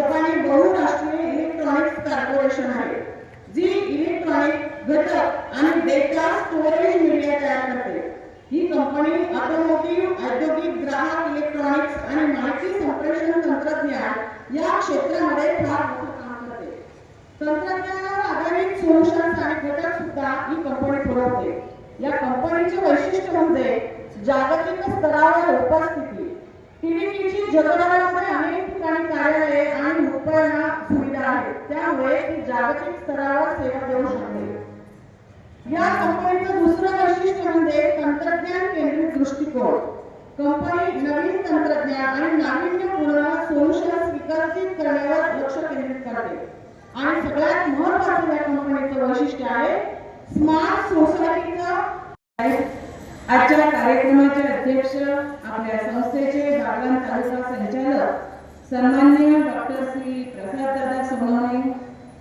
जपानी बहुराष्ट्रीय electronics corporation आहे जी इलेक्ट्रॉनिक घटक आणि डेटा स्टोरेज मीडिया तयार करते. ही कंपनी ऑटोमोटिव्ह औद्योगिक ग्राहक इलेक्ट्रॉनिक्स आणि माहिती संप्रेषण तंत्रज्ञान या क्षेत्रामध्ये फार मोठं काम करते. तंत्रज्ञानावर आधारित सोल्युशन्स आणि घटक सुद्धा ही कंपनी पुरवते. या कंपनीचे वैशिष्ट्य म्हणजे जागतिक स्तरावर उपस्थिती. टीडीपीची जगभरामध्ये अनेक ठिकाणी कार्यालये आणि उपकरणा सुविधा आहेत. त्यामुळे ती जागतिक स्तरावर सेवा देऊ शकते. या कंपनीचं दुसरं वैशिष्ट्य म्हणजे तंत्रज्ञान केंद्रित दृष्टिकोन. कंपनी नवीन तंत्रज्ञान आणि नाविन्यपूर्ण सोल्युशन्स विकसित करण्यावर लक्ष केंद्रित करते. आणि सगळ्यात महत्वाचं या कंपनीचं वैशिष्ट्य आहे स्मार्ट सोसायटीचं आजच्या कार्यक्रमाचे अध्यक्ष आपल्या संस्थेचे बागलाण तालुका संचालक सन्माननीय डॉक्टर श्री प्रसाद दादा सोनवणे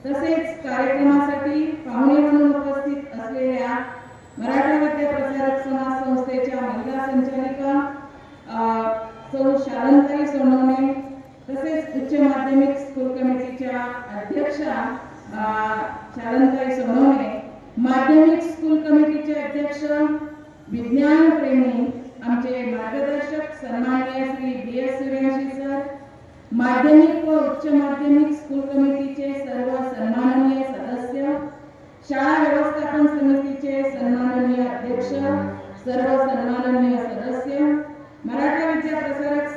तसेच कार्यक्रमासाठी पाहुणे म्हणून उपस्थित असलेल्या मराठा विद्या प्रसारक समाज संस्थेच्या महिला संचालिका सौ शालंताई सोनवणे तसेच उच्च माध्यमिक स्कूल कमिटीच्या अध्यक्षा अ, शालंताई सोनवणे माध्यमिक स्कूल कमिटीचे अध्यक्ष विज्ञान प्रेमी आमचे मार्गदर्शक सन्माननीय Shri B S Suryavanshi sir माध्यमिक व उच्च माध्यमिक स्कूल कमिटीचे सर्व सन्माननीय सदस्य शाळा व्यवस्थापन समितीचे सन्माननीय अध्यक्ष सर्व सन्माननीय सदस्य मराठा विद्या प्रसारक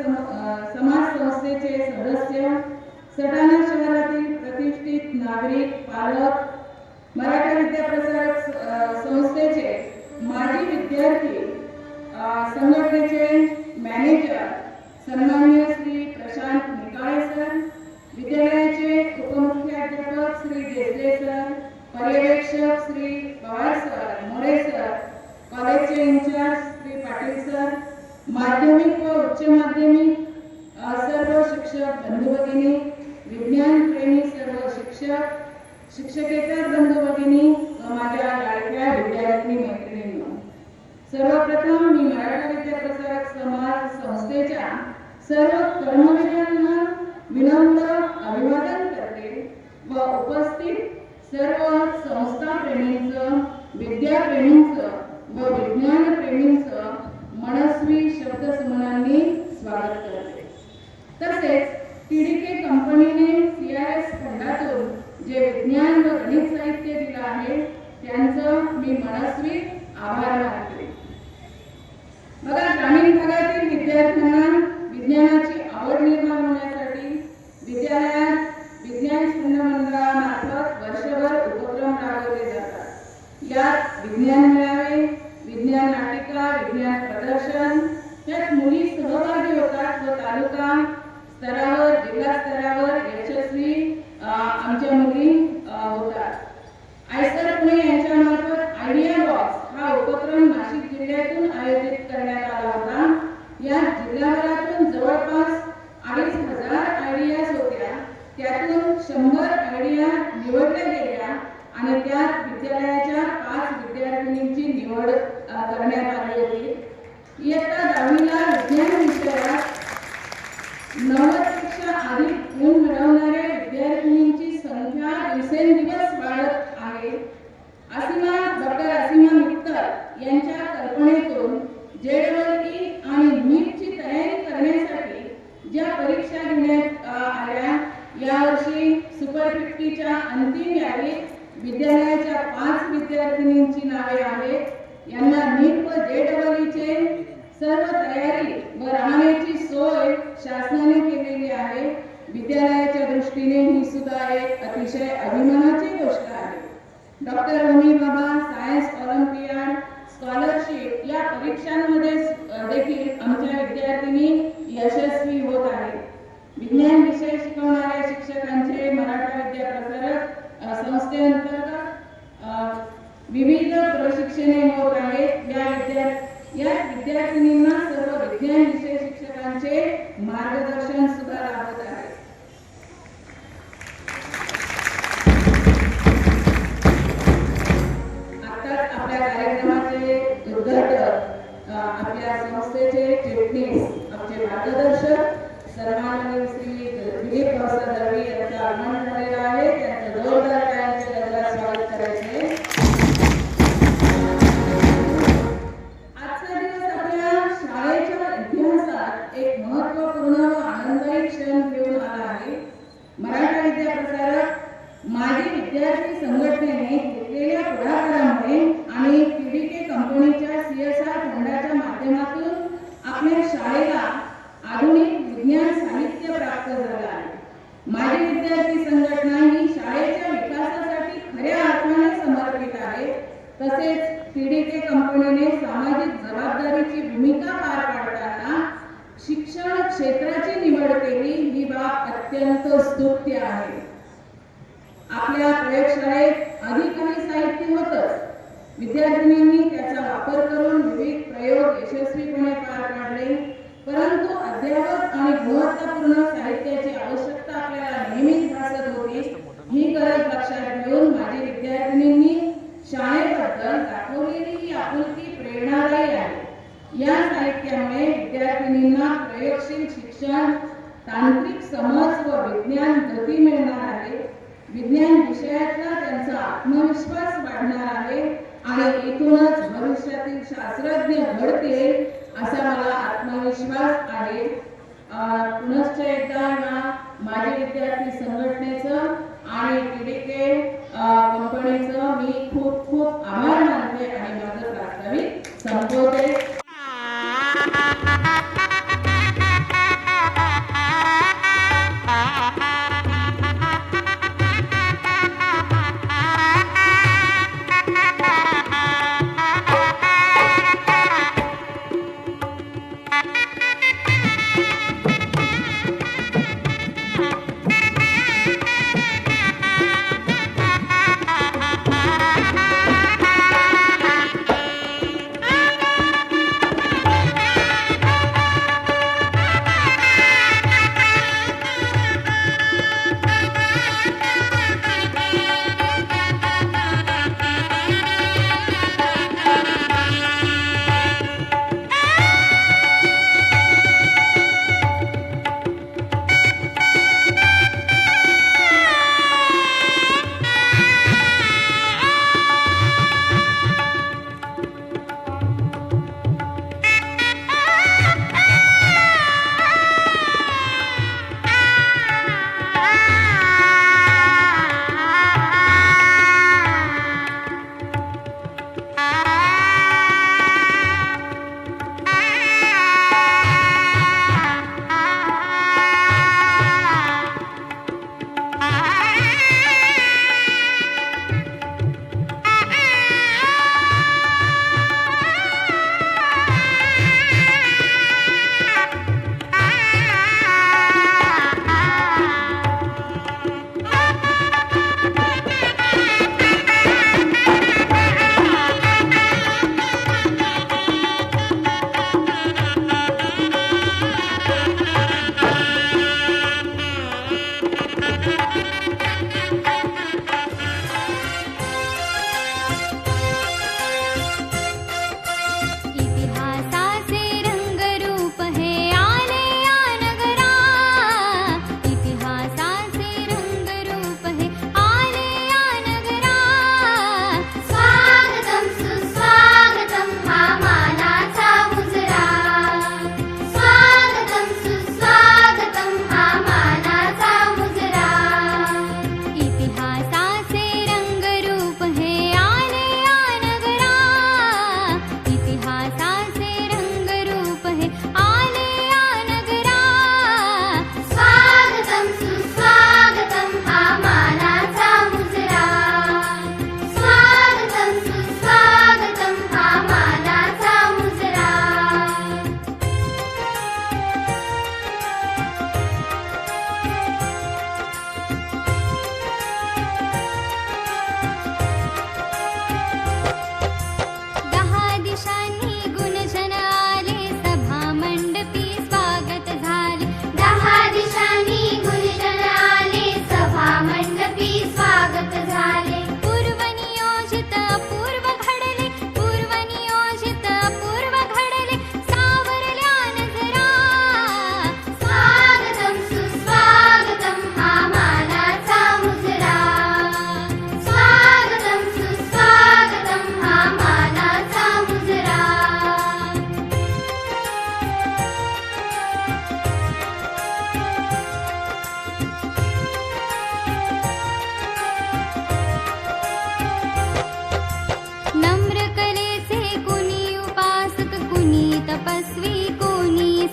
समाज संस्थेचे सदस्य सटाणा शहरातील प्रतिष्ठित नागरिक पालक मराठा विद्या प्रसारक Давайте जे विज्ञान व गणित साहित्य दिलं आहे त्यांचं मी मनस्वी आभार मानते. बघा ग्रामीण भागातील विद्यार्थ्यांना विज्ञानाची आवड निर्माण होण्यासाठी विद्यालयात विज्ञान शून्य मंडळामार्फत वर्षभर उपक्रम राबवले जातात. यात विज्ञान मेळावे विज्ञान नाटिका विज्ञान प्रदर्शन यात मुली सहभागी होतात व तालुका स्तरावर जिल्हा स्तरावर यशस्वी अ, आमच्या मुली अ, होतात आयसर पुणे यांच्यामार्फत आयडिया बॉक्स हा उपक्रम नाशिक जिल्ह्यातून आयोजित करण्यात आला होता. या जिल्हाभरातून जवळपास अडीच हजार आयडियाज होत्या. त्यातून शंभर आयडिया निवडल्या गेल्या आणि त्यात विद्यालयाच्या पाच विद्यार्थिनींची निवड करण्यात आली होती. इयत्ता दहावीला विज्ञान विषयात नव्वदपेक्षा अधिक गुण मिळवणाऱ्या विद्यार्थिनींची संख्या दिवसेंदिवस वाढत आहे. असीमा डॉक्टर असीमा मित्तल यांच्या कल्पनेतून जेडवलई आणि नीटची तयारी करण्यासाठी ज्या परीक्षा घेण्यात आल्या यावर्षी सुपर फिफ्टीच्या अंतिम यादीत विद्यालयाच्या पाच विद्यार्थिनींची नावे आहेत. यांना नीट व जेडवलईचे सर्व तयारी व राहण्याची सोय शासनाने केलेली आहे. विद्यालयाच्या दृष्टीने ही सुद्धा एक अतिशय अभिमानाची गोष्ट आहे. डॉक्टर होमी बाबा सायन्स ऑलिम्पियाड स्कॉलरशिप या परीक्षांमध्ये देखील आमच्या विद्यार्थिनी यशस्वी होत आहेत. विज्ञान विषय शिकवणाऱ्या शिक्षकांचे मराठा विद्या प्रसारक संस्थेअंतर्गत विविध प्रशिक्षणे होत आहेत. या विद्या या विद्यार्थिनींना सर्व विज्ञान विषय शिक्षकांचे मार्गदर्शन सुद्धा लाभत आहे संस्थेचे चिटणीस आमचे मार्गदर्शक सन्माननीय श्री दिलीप भाऊसाहेब दळवी यांचं आगमन झालेलं आहे. त्यांचं जोरदार टाळ्यांच्या गजरात स्वागत करायचे आजचा दिवस आपल्या शाळेच्या इतिहासात एक महत्त्वपूर्ण व आनंददायी क्षण घेऊन आला आहे. मराठा विद्या प्रसारक माजी विद्यार्थी संघटनेने घेतलेल्या पुढाकारामुळे आणि पीडीके कंपनीच्या सीएसआर फंडाच्या माध्यमातून आपल्या शाळेला आधुनिक विज्ञान साहित्य प्राप्त झालं आहे माजी विद्यार्थी संघटना ही शाळेच्या विकासासाठी खऱ्या अर्थाने समर्पित आहे तसेच पीडीके कंपनीने सामाजिक जबाबदारीची भूमिका पार पाडताना शिक्षण क्षेत्राची निवड केली ही बाब अत्यंत स्तुत्य आहे. आपल्या प्रयोगशाळेत आधी काही साहित्य होतच. विद्यार्थिनींनी त्याचा वापर करून विविध प्रयोग यशस्वीपणे पार पाडले परंतु अद्यावत आणि गुणवत्तापूर्ण साहित्याची आवश्यकता आपल्याला नेहमीच भासत होती ही गरज लक्षात घेऊन माझी विद्यार्थिनींनी शाळेबद्दल दाखवलेली ही आपुलकी प्रेरणादायी आहे. या साहित्यामुळे विद्यार्थिनींना प्रयोगशील शिक्षण तांत्रिक समज व विज्ञान गती मिळणार आहे. विज्ञान विषयातला त्यांचा आत्मविश्वास वाढणार आहे आणि इथूनच भविष्यातील शास्त्रज्ञ घडतील असा मला आत्मविश्वास आहे. पुनश्च एकदा या माझे विद्यार्थी संघटनेचं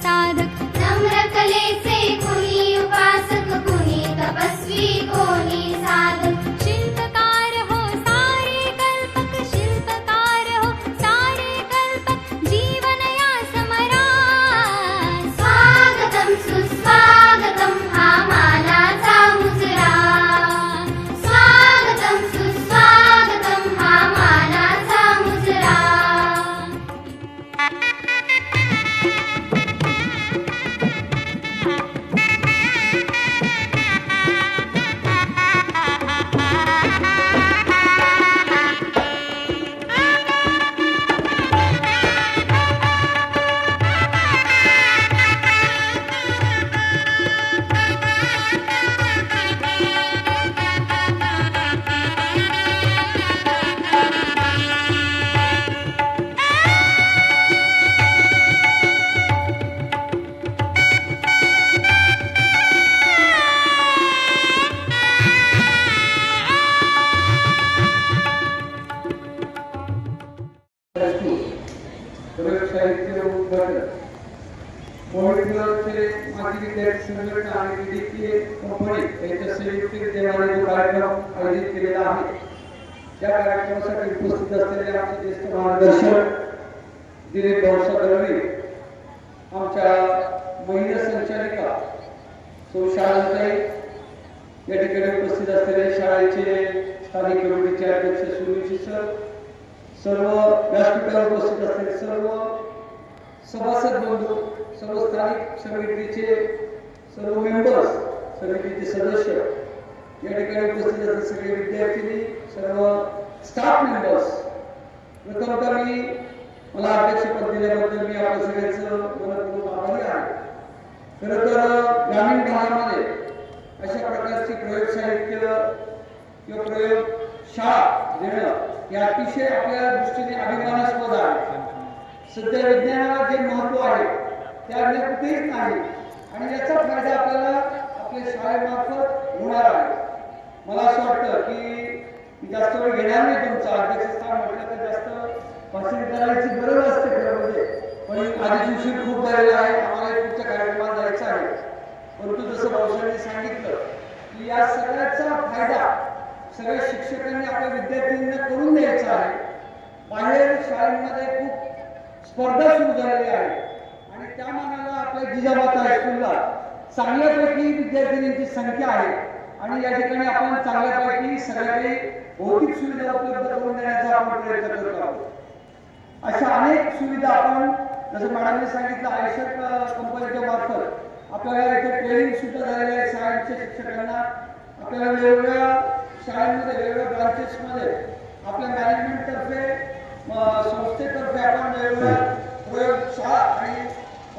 सारा सर्व स्थानिक समितीचे सर्व मेंबर्स समितीचे सदस्य या ठिकाणी उपस्थित असलेले सगळे विद्यार्थी सर्व स्टाफ मेंबर्स प्रथमतः मी मला अध्यक्षपद दिल्याबद्दल मी आपल्या सगळ्यांचं मनपूर्वक आभारी आहे. खरं तर ग्रामीण भागामध्ये अशा प्रकारची प्रयोग साहित्य किंवा प्रयोग शाळा देणं हे अतिशय आपल्या दृष्टीने अभिमानास्पद आहे. सध्या विज्ञानाला जे महत्त्व आहे ते कुठेच नाही. आणि याचा फायदा आपल्याला आपल्या शाळेमार्फत होणार आहे. मला असं वाटतं की मी जास्त वेळ घेणार नाही तुमचं अध्यक्षस्थान म्हटलं तर जास्त भाषण करायची गरज असते खरं म्हणजे पण आधीच उशीर खूप झालेला आहे. आम्हाला एक कार्यक्रमात जायचं आहे. परंतु जसं भाऊसाहेबांनी सांगितलं की या सगळ्याचा फायदा सगळ्या शिक्षकांनी आपल्या विद्यार्थ्यांना करून द्यायचा आहे. बाहेर शाळेमध्ये खूप स्पर्धा सुरू झालेली आहे. आणि त्या मानाला आपल्या जिजाबाता हायस्कूलला चांगल्यापैकी विद्यार्थिनींची संख्या आहे. आणि या ठिकाणी आपण चांगल्यापैकी सगळ्या काही भौतिक सुविधा उपलब्ध करून देण्याचा आपण प्रयत्न करत आहोत. अशा अनेक सुविधा आपण जसं मॅडमने सांगितलं आयशर कंपनीच्या मार्फत आपल्याला इथे ट्रेनिंग सुद्धा झालेले आहे शाळेच्या शिक्षकांना. आपल्याला वेगवेगळ्या शाळांमध्ये वेगवेगळ्या ब्रांचेसमध्ये आपल्या मॅनेजमेंटतर्फे संस्थेतर्फे आपण वेगवेगळ्या प्रयोगशाळा आणि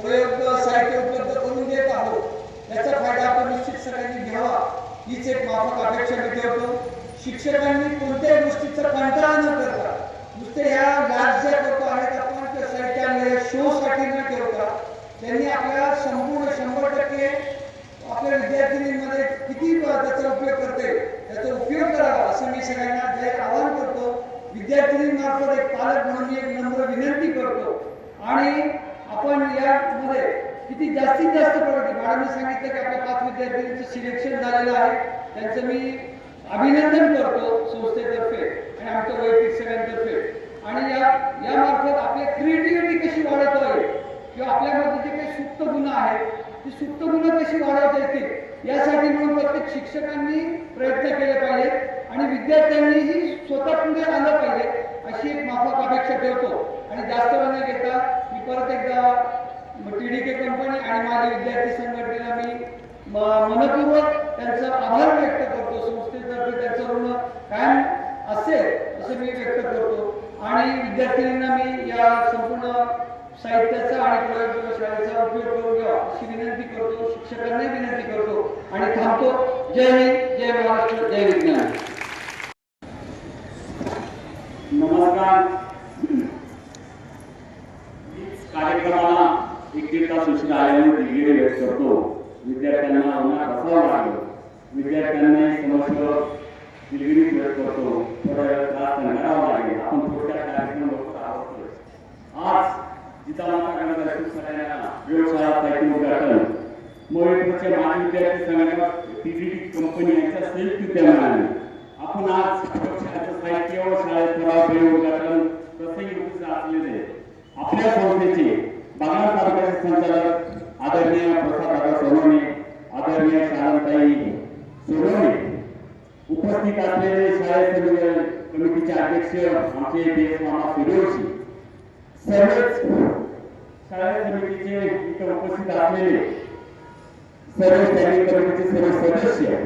प्रयोग साहित्य उपलब्ध करून देत आहोत. याचा फायदा आपण निश्चित सगळ्यांनी घ्यावा. हीच एक माफक अपेक्षा मी ठेवतो. शिक्षकांनी कोणत्याही गोष्टीचा कंटाळा न करता नुसते ह्या लॅब ज्या करतो आहेत आपण त्या साहित्यामध्ये शो साठी न ठेवता त्यांनी आपल्या संपूर्ण शंभर टक्के आपल्या विद्यार्थिनींमध्ये किती त्याचा उपयोग करते त्याचा उपयोग करावा असं मी सगळ्यांना जाहीर आवाहन करतो. विद्यार्थिनींमार्फत एक पालक म्हणून एक नम्र विनंती करतो. आणि आपण यामध्ये किती जास्तीत जास्त प्रगती. मॅडमने सांगितलं की आपल्या पाच विद्यार्थ्यांचं सिलेक्शन झालेलं आहे. त्यांचं मी अभिनंदन करतो संस्थेतर्फे आणि आमच्या वैयक्तिक सगळ्यांतर्फे. आणि या यामार्फत आपली क्रिएटिव्हिटी कशी वाढवता येईल किंवा आपल्यामध्ये जे काही सुप्त गुण आहेत ती सुप्त गुण कशी वाढवता येतील यासाठी म्हणून प्रत्येक शिक्षकांनी प्रयत्न केले पाहिजेत आणि विद्यार्थ्यांनीही स्वतः पुढे आलं पाहिजे अशी एक माफक अपेक्षा ठेवतो. आणि जास्त वेळ न घेता परत एकदा टी डी के कंपनी आणि माझ्या विद्यार्थी संघटनेला मी मनपूर्वक त्यांचा आभार व्यक्त करतो. संस्थेतर्फे त्यांचं ऋण कायम असेल असं मी व्यक्त करतो. आणि विद्यार्थिनींना मी या संपूर्ण साहित्याचा आणि प्रयोगशाळेचा उपयोग करून घ्यावा अशी विनंती करतो. शिक्षकांनाही विनंती करतो आणि थांबतो. जय हिंद जय महाराष्ट्र जय विज्ञान. नमस्कार. उच्च आयामी डिग्री देत करतो विद्यार्थ्यांना अन्ना बसावं लागलं विद्यार्थ्यांना समस्या डिग्री देत करतो. थोडा वेळ त्रास करावा लागेल. आपण थोडक्यात कार्यक्रम बघत आहोत. आज जिचा माता करण्याचा खूप सगळ्यांना व्यवसायात साहित्य उद्घाटन. मोहितचे माजी विद्यार्थी संघटना टीजीटी कंपनी यांच्या संयुक्त विद्यमानाने आज पक्षाचं साहित्य व शाळेत प्रयोग उद्घाटन प्रसंगी आपल्या संस्थेचे बागलाण तालुक्याचे संचालक आदरणीय प्रसाद दादा सोनवणे आदरणीय शाळांताई सोनवणे उपस्थित असलेले शाळेत कमिटीचे अध्यक्ष आमचे देश मामा सूर्यवंशी सर्वच शाळा समितीचे इथं उपस्थित असलेले सर्व स्टँडिंग कमिटीचे सर्व सदस्य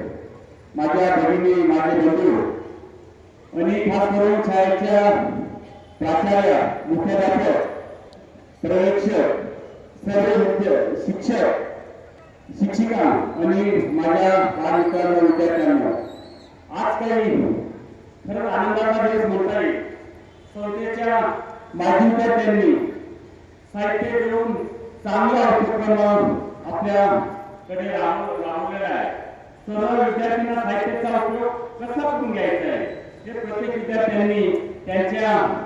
माझ्या भगिनी माझे बंधू आणि खास करून शाळेच्या प्राचार्य मुख्याध्यापक प्रवेक्षक सर्व मुख्य शिक्षक शिक्षिका आणि माझ्या बालमित्रांनो विद्यार्थ्यांना. आज काही खरंच आनंदाचा दिवस म्हणता येईल. संस्थेच्या माजी विद्यार्थ्यांनी साहित्य देऊन चांगला उपक्रम आपल्याकडे राबवलेला आहे. सर्व विद्यार्थ्यांना साहित्याचा उपयोग कसा करून घ्यायचा आहे? हे प्रत्येक विद्यार्थ्यांनी त्यांच्या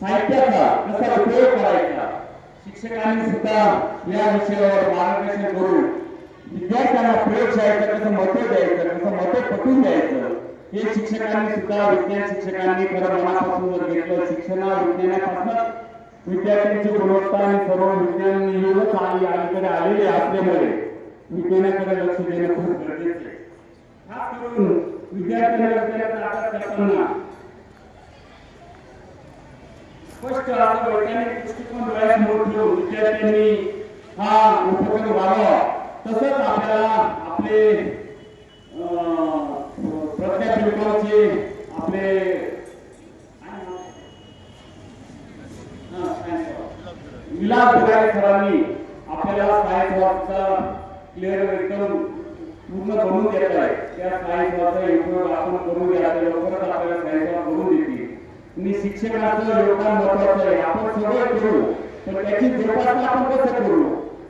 साहित्याचा कसा उपयोग करायचा? शिक्षकांनी सुद्धा या विषयावर मार्गदर्शन करून विद्यार्थ्यांना प्रयोगशाळेचं कसं महत्त्व द्यायचं कसं महत्त्व पटवून द्यायचं हे शिक्षकांनी सुद्धा विज्ञान शिक्षकांनी खरं मनापासून जर घेतलं शिक्षणा विज्ञानापासून विद्यार्थ्यांची गुणवत्ता आणि सर्व विज्ञान येऊनच आली अलीकडे आलेले असल्यामुळे विज्ञानाकडे लक्ष देणं खूप गरजेचं आहे. खास करून विद्यार्थ्यांना विज्ञानाचा स्पष्ट आणि वैज्ञानिक दृष्टिकोन डोळ्यासमोर ठेवून विद्यार्थ्यांनी हा उपक्रम व्हावा तसंच आपल्याला आपले प्रज्ञापीठाचे आपले विलास बुराडे सरांनी आपल्याला सायन्स वॉकचा क्लिअर एकदम पूर्ण करून देत आहे त्या सायन्स वॉकचा उपयोग आपण करून घ्या लवकरच आपल्याला सायन्स वॉक बनवून देतील. आणि शिक्षणाचं योगदान महत्वाचं आहे आपण सगळं करू पण त्याची जोपासना आपण कसं करू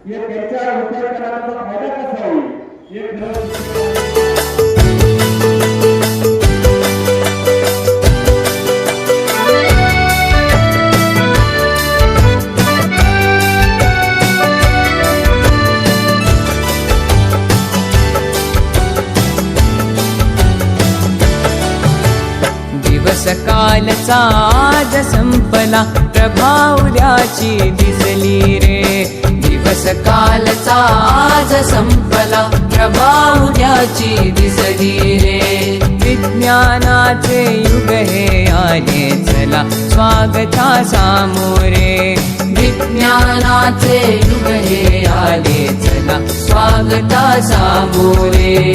हे त्यांच्या विद्यार्थ्यांना फायदा कसा होईल हे कालचा आज संपला. प्रभावल्याची दिसली रे. दिवस कालचा आज संपला. प्रभावल्याची दिसली रे. विज्ञानाचे युग हे आले चला. स्वागता सामोरे विज्ञानाचे युग हे आले चला. स्वागता सामोरे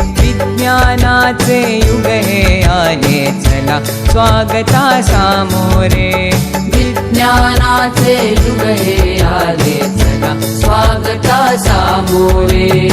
ज्ञानाचे युग हे आले. चला स्वागता सामोरे. विज्ञानाचे युग हे आले. चला स्वागता सामोरे.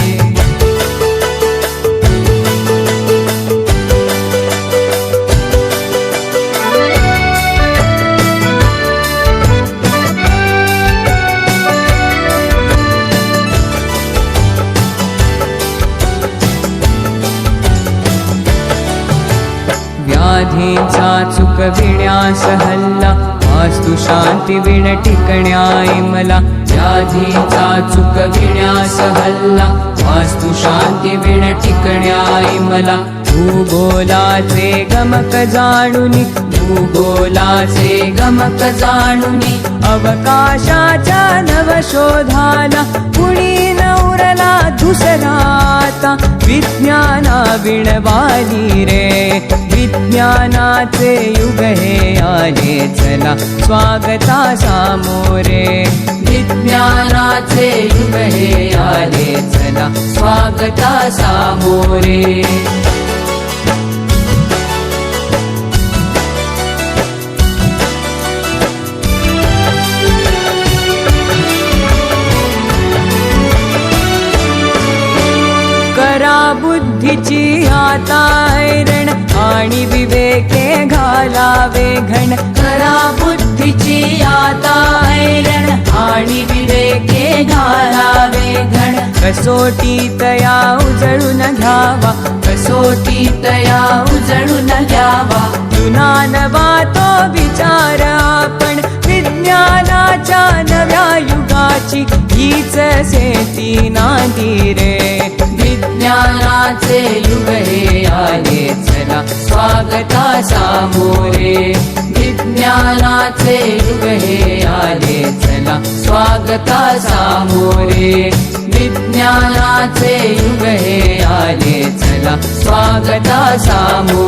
पापचा चुक विण्यास हल्ला. वास्तु शांती विण टिकण्याय मला व्याधीचा चुक विण्यास हल्ला. वास्तु शांती विण टिकण्याय मला भूगोलाचे गमक जाणुनी. भूगोलाचे गमक जाणुनी. अवकाशाच्या नवशोधाला कुणी नवरला दुसराता विज्ञाना विणवाली रे विज्ञानाचे युग हे आले चला स्वागता सामोरे विज्ञानाचे युग हे आले चला स्वागता सामोरे बुद्धीची आता ऐरण आणि विवेके घालावे घण. करा बुद्धीची आता ऐरण आणि विवेके घालावे घण. कसोटी तया उजळून घ्यावा कसोटी तया उजळून घ्यावा. जुनानवा तो विचार आपण विज्ञानाच्या नव्या युगाची हीच शेती नांदी रे. विज्ञानाचे युग हे आले चला स्वागता सामोरे. विज्ञानाचे युग हे आले चला स्वागता सामोरे. विज्ञानाचे युग हे आले चला स्वागता सामोरे.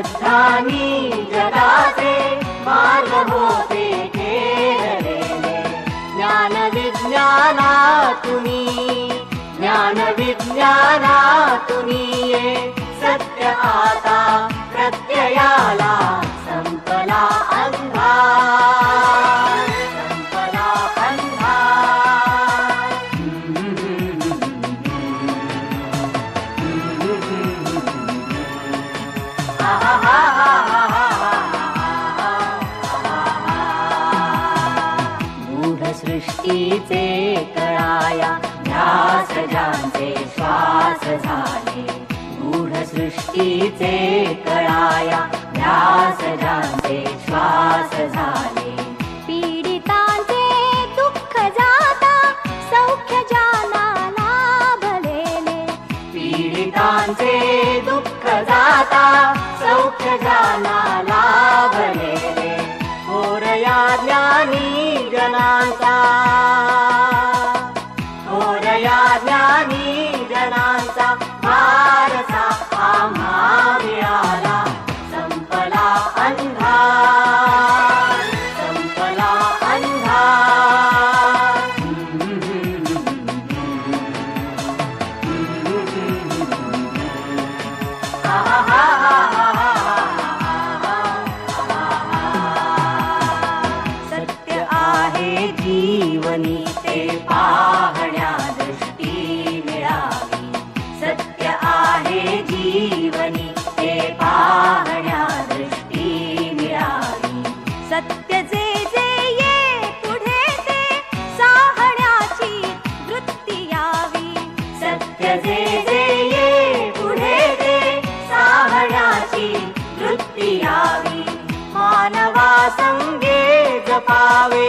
गच्छामि जगासे मार्गभूते केरले। ज्ञानविज्ञानातुनि ज्ञानविज्ञानातुनीये सत्य आता प्रत्ययाला। झाले गूढ सृष्टीचे कळाया ध्यास ज्यांचे श्वास झाले. पीडितांचे दुःख जाता सौख्य जाना लाभलेले पीडितांचे दुःख जाता सौख्य जाना लाभलेले थोरया ज्ञानी जनाचा थोरया ज्ञानी जनांचा. आम्हा પાવે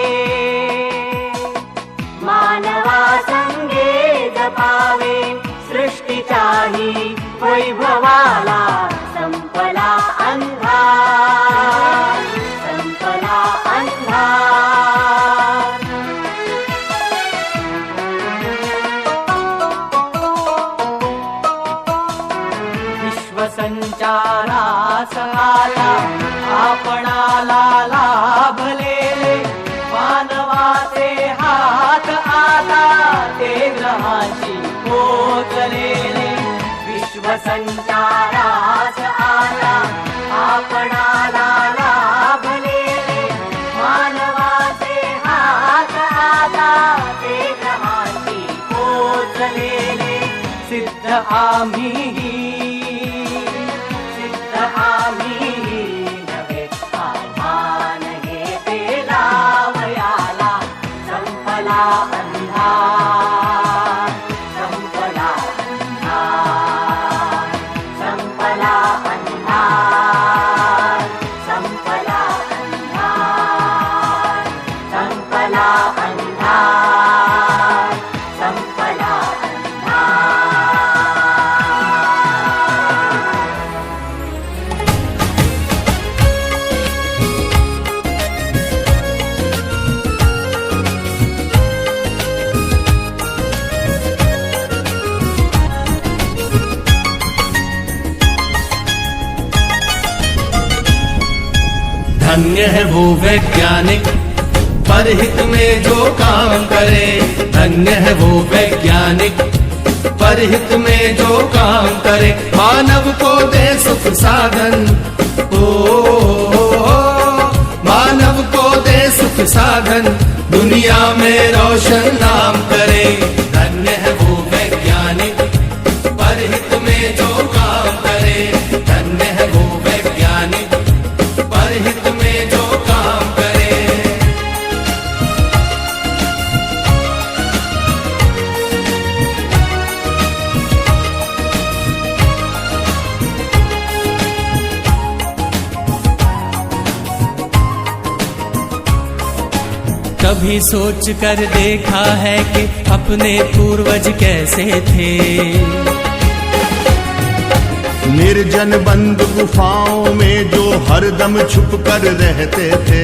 ते ग्रहाशी पोचलेले विश्वसंचारास आला आपणाला मानवाचे हात आता ते ग्रहाशी पोचलेले सिद्ध आम्ही धन्य है वो वैज्ञानिक। परहित में जो काम करे धन्य है वो वैज्ञानिक। परहित में जो काम करे मानव को दे सुख साधन। ओ, मानव को दे सुख साधन। दुनिया में रोशन नाम करे धन्य है वो वैज्ञानिक। परहित कभी सोच कर देखा है कि अपने पूर्वज कैसे थे। निर्जन बंद गुफाओं में जो हरदम छुप कर रहते थे।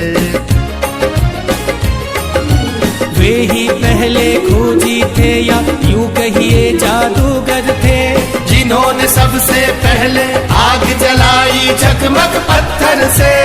वे ही पहले खोजी थे या यूँ कहिए जादूगर थे जिन्होंने सबसे पहले आग जलाई चकमक पत्थर से।